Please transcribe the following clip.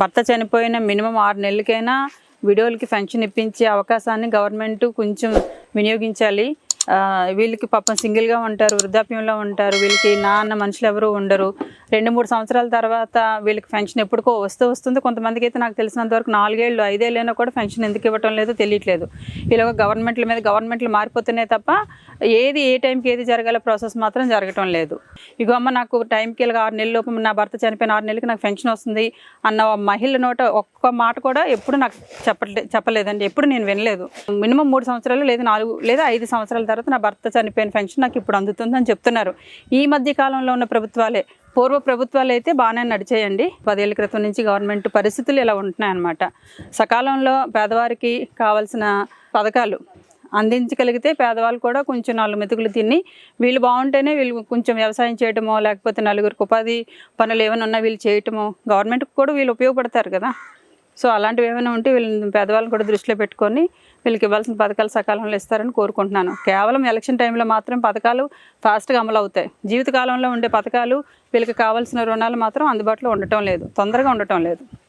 భర్త చనిపోయిన మినిమం ఆరు నెలలకైనా విడోలకి పెన్షన్ ఇప్పించే అవకాశాన్ని గవర్నమెంట్ కొంచెం వినియోగించాలి. వీళ్ళకి పాపం సింగిల్గా ఉంటారు వృద్ధాప్యంలో ఉంటారు వీళ్ళకి నాన్న మనుషులు ఎవరు ఉండరు. రెండు మూడు సంవత్సరాల తర్వాత వీళ్ళకి పెన్షన్ ఎప్పుడుకో వస్తూ వస్తుంది. కొంతమందికి అయితే నాకు తెలిసినంత వరకు నాలుగేళ్ళు ఐదేళ్ళైనా కూడా పెన్షన్ ఎందుకు ఇవ్వటం లేదో తెలియట్లేదు. ఇలాగ గవర్నమెంట్ల మీద గవర్నమెంట్లు మారిపోతున్నాయి తప్ప ఏది ఏ టైంకి ఏది జరగాల ప్రాసెస్ మాత్రం జరగటం లేదు. ఇగో అమ్మ నాకు టైంకి ఇలాగ ఆరు నెలల లోపు నా భర్త చనిపోయిన ఆరు నెలలకి నాకు పెన్షన్ వస్తుంది అన్న మహిళ నోట ఒక్క మాట కూడా ఎప్పుడు నాకు చెప్పలే చెప్పలేదండి. ఎప్పుడు నేను వినలేదు. మినిమం మూడు సంవత్సరాలు లేదా నాలుగు లేదా ఐదు సంవత్సరాల తర్వాత నా భర్త చనిపోయిన పెన్షన్ నాకు ఇప్పుడు అందుతుందని చెప్తున్నారు. ఈ మధ్య కాలంలో ఉన్న ప్రభుత్వాలే పూర్వ ప్రభుత్వాలు అయితే బాగానే నడిచేయండి. పదేళ్ళ క్రితం నుంచి గవర్నమెంట్ పరిస్థితులు ఇలా ఉంటున్నాయన్నమాట. సకాలంలో పేదవారికి కావాల్సిన పథకాలు అందించగలిగితే పేదవాళ్ళు కూడా కొంచెం నాలుగు మెతుకులు తిని వీళ్ళు బాగుంటేనే వీళ్ళు కొంచెం వ్యవసాయం చేయటమో లేకపోతే నలుగురికి ఉపాధి పనులు ఏమైనా ఉన్నా వీళ్ళు చేయటమో గవర్నమెంట్కి కూడా వీళ్ళు ఉపయోగపడతారు కదా. సో అలాంటివి ఏమైనా ఉంటే వీళ్ళని పేదవాళ్ళని కూడా దృష్టిలో పెట్టుకొని వీళ్ళకి ఇవ్వాల్సిన పథకాలు సకాలంలో ఇస్తారని కోరుకుంటున్నాను. కేవలం ఎలక్షన్ టైంలో మాత్రం పథకాలు ఫాస్ట్గా అమలు అవుతాయి. జీవితకాలంలో ఉండే పథకాలు వీళ్ళకి కావాల్సిన రుణాలు మాత్రం అందుబాటులో ఉండటం లేదు. తొందరగా ఉండటం లేదు.